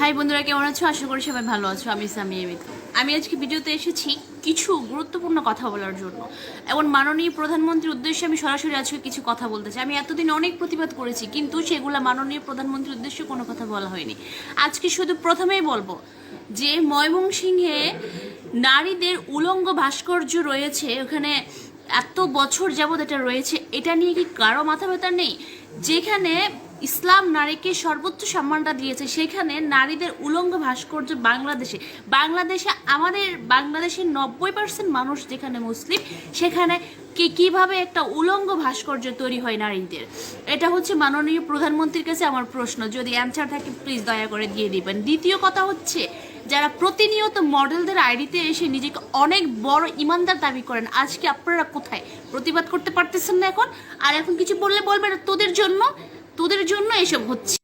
High বন্ধুরা, কেমন আছো? আশা করি সবাই ভালো আছো। আমি সামি এমিত আমি আজকে ভিডিওতে এসেছি কিছু গুরুত্বপূর্ণ কথা বলার জন্য। এবং মাননীয় প্রধানমন্ত্রীর উদ্দেশ্যে আমি সরাসরি আজকে কিছু কথা বলতে চাই। আমি এতদিন অনেক প্রতিবাদ করেছি, কিন্তু সেগুলো মাননীয় প্রধানমন্ত্রীর উদ্দেশ্যে কোনো কথা বলা হয়নি। আজকে শুধু প্রথমেই বলব যে, ময়মনসিংহে নারীদের উলঙ্গ ভাস্কর্য রয়েছে। ওখানে এত বছর যাবৎ এটা রয়েছে। এটা নিয়ে কি কারও মাথা ব্যথা নেই? যেখানে ইসলাম নারীকে সর্বোচ্চ সম্মানটা দিয়েছে। সেখানে নারীদের উলঙ্গ ভাস্কর্য বাংলাদেশে। বাংলাদেশে আমাদের বাংলাদেশের নব্বই পার্সেন্ট মানুষ যেখানে মুসলিম, সেখানে কি কীভাবে একটা উলঙ্গ ভাস্কর্য তৈরি হয় নারীদের? এটা হচ্ছে মাননীয় প্রধানমন্ত্রীর কাছে আমার প্রশ্ন। যদি অ্যান্সার থাকে প্লিজ দয়া করে দিয়ে দিবেন। দ্বিতীয় কথা হচ্ছে, যারা প্রতিনিয়ত মডেলদের আইডিতে এসে নিজেকে অনেক বড় ইমানদার দাবি করেন, আজকে আপনারা কোথায়? প্রতিবাদ করতে পারতেছেন না এখন? আর এখন কিছু বললে বলবেন তোদের জন্য? তোদের জন্য এসব হচ্ছে।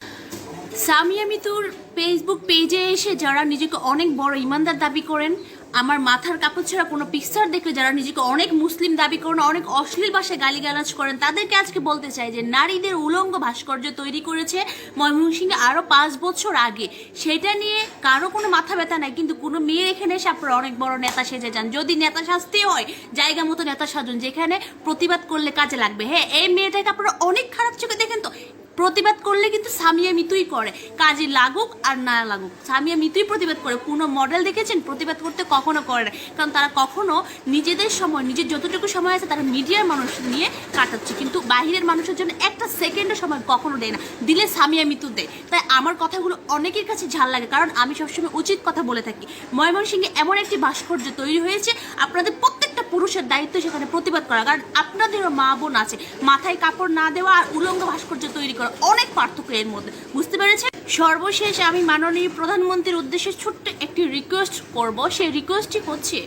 সামিয়া মিতুর ফেসবুক পেজে এসে যারা নিজেকে অনেক বড় ইমানদার দাবি করেন, আমার মাথার কাপড় ছাড়া কোনো পিকচার দেখলে যারা নিজেকে অনেক মুসলিম দাবি করেন, অনেক অশ্লীল ভাষায় গালিগালাজ করেন, তাদেরকে আজকে বলতে চাই যে নারীদের উলঙ্গ ভাস্কর্য তৈরি করেছে ময়মনসিংহে আরও পাঁচ বছর আগে। সেটা নিয়ে কারও কোনো মাথা ব্যথা নাই, কিন্তু কোনো মেয়ের এখানে এসে আপনারা অনেক বড় নেতা সেজে যান। যদি নেতা সাজতে হয়, জায়গা মতো নেতা সাজুন, যেখানে প্রতিবাদ করলে কাজে লাগবে। হ্যাঁ এই মেয়েটাকে আপনারা অনেক খারাপ চোখে দেখেন তো প্রতিবাদ করলে কিন্তু সামিয়া মিতুই করে। কাজে লাগুক আর না লাগুক। সামিয়া মিতুই প্রতিবাদ করে। কোনো মডেল দেখেছেন? প্রতিবাদ করতে কখনো করে না। কারণ তারা কখনো নিজেদের সময়, নিজের যতটুকু সময় আছে তারা মিডিয়ার মানুষ নিয়ে কাটাচ্ছে। কিন্তু বাহিরের মানুষের জন্য একটা সেকেন্ডের সময় কখনো দেয় না। দিলে সামিয়া মিতু দেয়। তাই আমার কথাগুলো অনেকের কাছে ঝাল লাগে। কারণ আমি সবসময় উচিত কথা বলে থাকি। ময়মনসিংহে এমন একটি ভাস্কর্য তৈরি হয়েছে। আপনাদের প্রত্যেকটা পুরুষের দায়িত্ব সেখানে প্রতিবাদ করা। কারণ আপনাদেরও মা বোন আছে, মাথায় কাপড় না দেওয়া আর উলঙ্গ ভাস্কর্য তৈরি করা অনেক পার্থক্য এর মধ্যে। বুঝতে পেরেছে সর্বশেষ আমি মাননীয় প্রধানমন্ত্রীর উদ্দেশ্যে ছোট্ট একটি রিকোয়েস্ট করব। সেই রিকোয়েস্টটি হচ্ছে,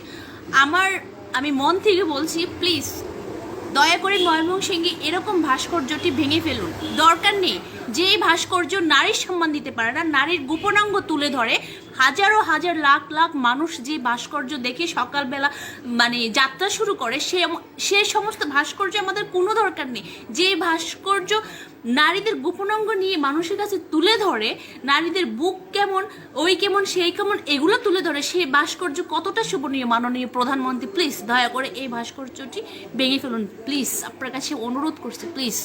আমার, আমি মন থেকে বলছি প্লিজ দয়া করে ময়মনসিংহে এরকম ভাস্কর্যটি ভেঙে ফেলুন। দরকার নেই যে ভাস্কর্য নারীর সম্মান দিতে পারে না, নারীর গোপনাঙ্গ তুলে ধরে হাজারো হাজার লাখ লাখ মানুষ যে ভাস্কর্য দেখে সকালবেলা মানে যাত্রা শুরু করে, সে সে সমস্ত ভাস্কর্য আমাদের কোনো দরকার নেই। যে ভাস্কর্য নারীদের গোপনাঙ্গ নিয়ে মানুষের কাছে তুলে ধরে, নারীদের বুক কেমন, ওই কেমন, সেই কেমন, এগুলো তুলে ধরে সেই ভাস্কর্য কতটা শোভনীয়, মাননীয় প্রধানমন্ত্রী, প্লিজ দয়া করে এই ভাস্কর্যটি ভেঙে ফেলুন। প্লিজ, আপনার কাছে অনুরোধ করছি, প্লিজ।